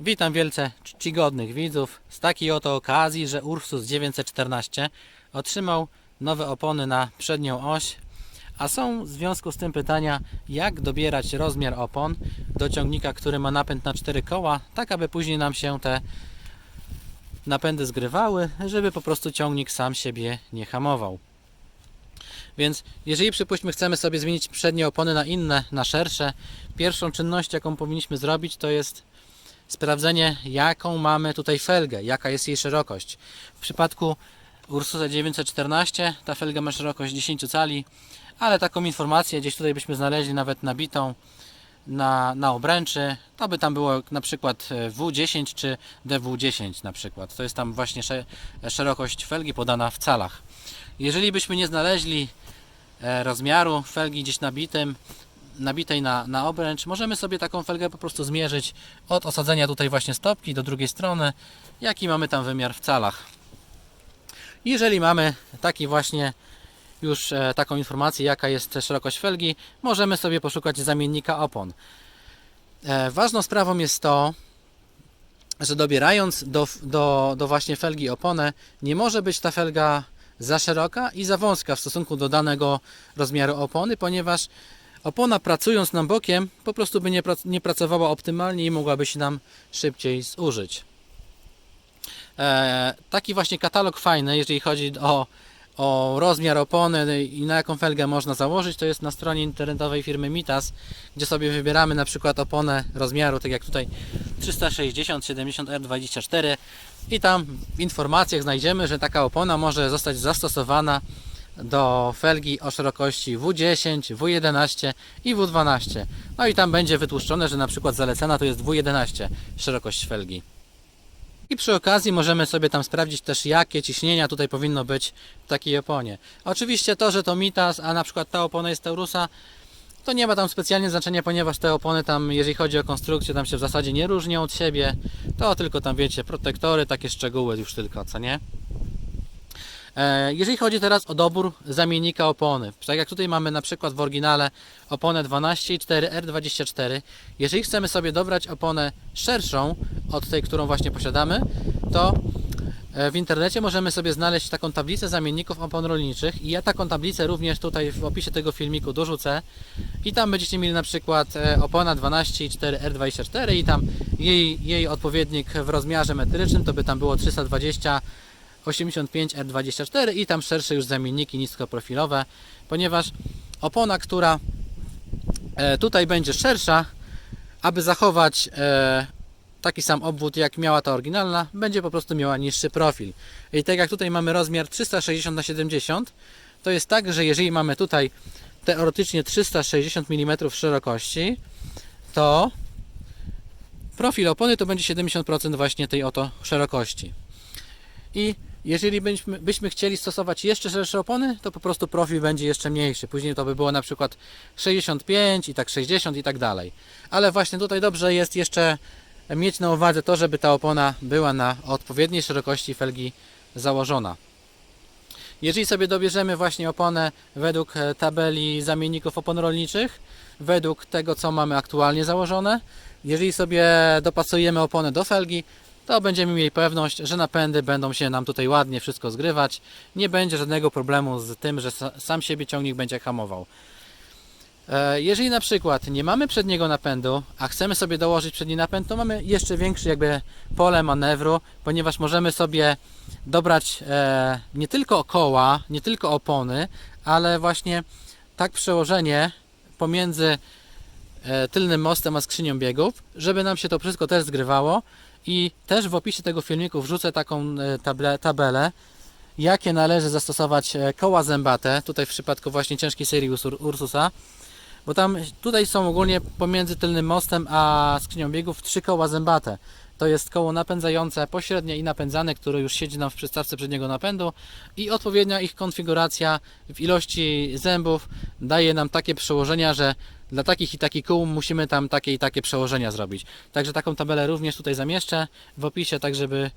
Witam wielce czcigodnych widzów z takiej oto okazji, że Ursus 914 otrzymał nowe opony na przednią oś, a są w związku z tym pytania, jak dobierać rozmiar opon do ciągnika, który ma napęd na 4 koła, tak aby później nam się te napędy zgrywały, żeby po prostu ciągnik sam siebie nie hamował. Więc jeżeli przypuśćmy chcemy sobie zmienić przednie opony na inne, na szersze, pierwszą czynność jaką powinniśmy zrobić to jest sprawdzenie jaką mamy tutaj felgę, jaka jest jej szerokość. W przypadku Ursusa 914 ta felga ma szerokość 10 cali, ale taką informację gdzieś tutaj byśmy znaleźli nawet nabitą na, na obręczy, to by tam było na przykład e, W10 czy DW10 na przykład. To jest tam właśnie sze- szerokość felgi podana w calach. Jeżeli byśmy nie znaleźli e, rozmiaru felgi gdzieś nabitym, nabitej na, na obręcz, możemy sobie taką felgę po prostu zmierzyć od osadzenia tutaj właśnie stopki do drugiej strony, jaki mamy tam wymiar w calach. Jeżeli mamy taki właśnie już e, taką informację, jaka jest szerokość felgi, możemy sobie poszukać zamiennika opon. E, ważną sprawą jest to, że dobierając do, do, do właśnie felgi oponę, nie może być ta felga za szeroka i za wąska w stosunku do danego rozmiaru opony, ponieważ opona pracując nam bokiem po prostu by nie, prac- nie pracowała optymalnie i mogłaby się nam szybciej zużyć. E, taki właśnie katalog fajny, jeżeli chodzi o, o rozmiar opony i na jaką felgę można założyć, to jest na stronie internetowej firmy Mitas, gdzie sobie wybieramy na przykład oponę rozmiaru, tak jak tutaj 360 70 R24 i tam w informacjach znajdziemy, że taka opona może zostać zastosowana do felgi o szerokości W10, W11 i W12. No i tam będzie wytłuszczone, że na przykład zalecana to jest W11 szerokość felgi. I przy okazji możemy sobie tam sprawdzić też jakie ciśnienia tutaj powinno być w takiej oponie. Oczywiście to, że to Mitas, a na przykład ta opona jest Taurusa, to nie ma tam specjalnie znaczenia, ponieważ te opony tam, jeżeli chodzi o konstrukcję, tam się w zasadzie nie różnią od siebie. To tylko tam wiecie, protektory, takie szczegóły już tylko, co nie? E, Jeżeli chodzi teraz o dobór zamiennika opony, tak jak tutaj mamy na przykład w oryginale oponę 12,4 R24, jeżeli chcemy sobie dobrać oponę szerszą od tej, którą właśnie posiadamy, to e, w internecie możemy sobie znaleźć taką tablicę zamienników opon rolniczych i ja taką tablicę również tutaj w opisie tego filmiku dorzucę i tam będziecie mieli na przykład e, opona 12,4 R24 i tam jej, jej odpowiednik w rozmiarze metrycznym to by tam było 320 85 R24 i tam szersze już zamienniki niskoprofilowe, ponieważ opona, która e, tutaj będzie szersza, aby zachować e, taki sam obwód jak miała ta oryginalna, będzie po prostu miała niższy profil. I tak jak tutaj mamy rozmiar 360 na 70, to jest tak, że jeżeli mamy tutaj teoretycznie 360 mm szerokości, to profil opony to będzie 70% właśnie tej oto szerokości. I jeżeli byśmy, byśmy chcieli stosować jeszcze szersze opony, to po prostu profil będzie jeszcze mniejszy. Później to by było na przykład 65 i tak 60 i tak dalej. Ale właśnie tutaj dobrze jest jeszcze mieć na uwadze to, żeby ta opona była na odpowiedniej szerokości felgi założona. Jeżeli sobie dobierzemy właśnie oponę według e, tabeli zamienników opon rolniczych, według tego co mamy aktualnie założone, jeżeli sobie dopasujemy oponę do felgi, to będziemy mieli pewność, że napędy będą się nam tutaj ładnie wszystko zgrywać. Nie będzie żadnego problemu z tym, że sa- sam siebie ciągnik będzie hamował. E, Jeżeli na przykład nie mamy przedniego napędu, a chcemy sobie dołożyć przedni napęd, to mamy jeszcze większe jakby pole manewru, ponieważ możemy sobie dobrać e, nie tylko koła, nie tylko opony, ale właśnie tak przełożenie pomiędzy tylnym mostem a skrzynią biegów, żeby nam się to wszystko też zgrywało i też w opisie tego filmiku wrzucę taką e, table, tabelę, jakie należy zastosować e, koła zębate, tutaj w przypadku właśnie ciężkiej serii Ursusa, bo tam tutaj są ogólnie pomiędzy tylnym mostem a skrzynią biegów trzy koła zębate. To jest koło napędzające, pośrednie i napędzane, które już siedzi nam w przystawce przedniego napędu i odpowiednia ich konfiguracja w ilości zębów daje nam takie przełożenia, że dla takich i takich kół musimy tam takie i takie przełożenia zrobić. Także taką tabelę również tutaj zamieszczę w opisie, tak żeby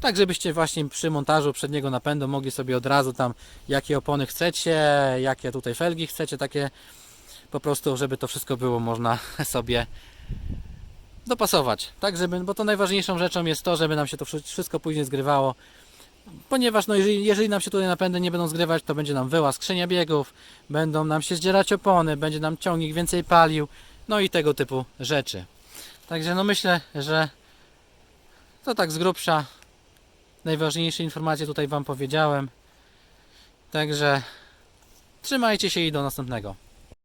tak żebyście właśnie przy montażu przedniego napędu mogli sobie od razu tam jakie opony chcecie, jakie tutaj felgi chcecie, takie po prostu, żeby to wszystko było można sobie dopasować, tak żeby, bo to najważniejszą rzeczą jest to, żeby nam się to wszy- wszystko później zgrywało. Ponieważ no, jeżeli, jeżeli nam się tutaj napędy nie będą zgrywać, to będzie nam wyła skrzynia biegów, będą nam się zdzierać opony, będzie nam ciągnik więcej palił, no i tego typu rzeczy. Także no myślę, że to tak z grubsza najważniejsze informacje tutaj Wam powiedziałem. Także trzymajcie się i do następnego.